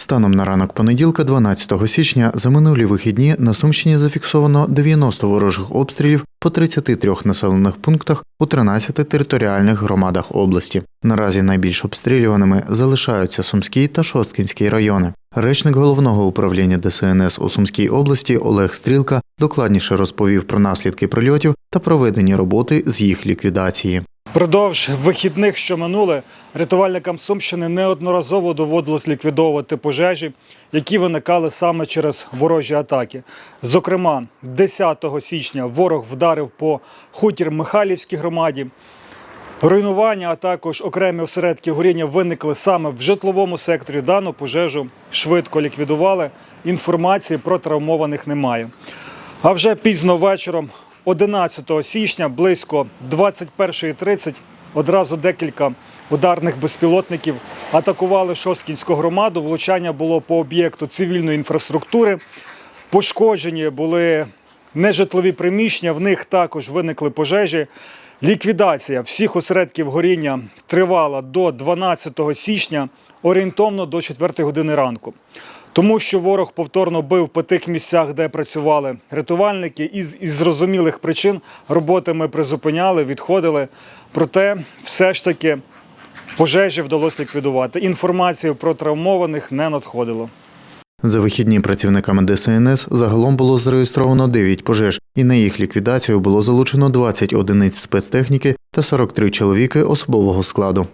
Станом на ранок понеділка, 12 січня, за минулі вихідні на Сумщині зафіксовано 90 ворожих обстрілів по 33 населених пунктах у 13 територіальних громадах області. Наразі найбільш обстрілюваними залишаються Сумський та Шосткінський райони. Речник головного управління ДСНС у Сумській області Олег Стрілка докладніше розповів про наслідки прильотів та проведені роботи з їх ліквідації. Продовж вихідних, що минули, рятувальникам Сумщини неодноразово доводилось ліквідовувати пожежі, які виникали саме через ворожі атаки. Зокрема, 10 січня ворог вдарив по хутір Михайлівській громаді. Руйнування, а також окремі осередки горіння виникли саме в житловому секторі. Дану пожежу швидко ліквідували. Інформації про травмованих немає. А вже пізно вечором, 11 січня, близько 21.30, одразу декілька ударних безпілотників атакували Шосткінську громаду. Влучання було по об'єкту цивільної інфраструктури. Пошкоджені були нежитлові приміщення, в них також виникли пожежі. Ліквідація всіх осередків горіння тривала до 12 січня, орієнтовно до 4 години ранку. Тому що ворог повторно бив по тих місцях, де працювали рятувальники, із, із зрозумілих причин роботи ми призупиняли, відходили. Проте, все ж таки, пожежі вдалося ліквідувати. Інформації про травмованих не надходило. За вихідні працівниками ДСНС загалом було зареєстровано 9 пожеж, і на їх ліквідацію було залучено 20 одиниць спецтехніки та 43 чоловіки особового складу.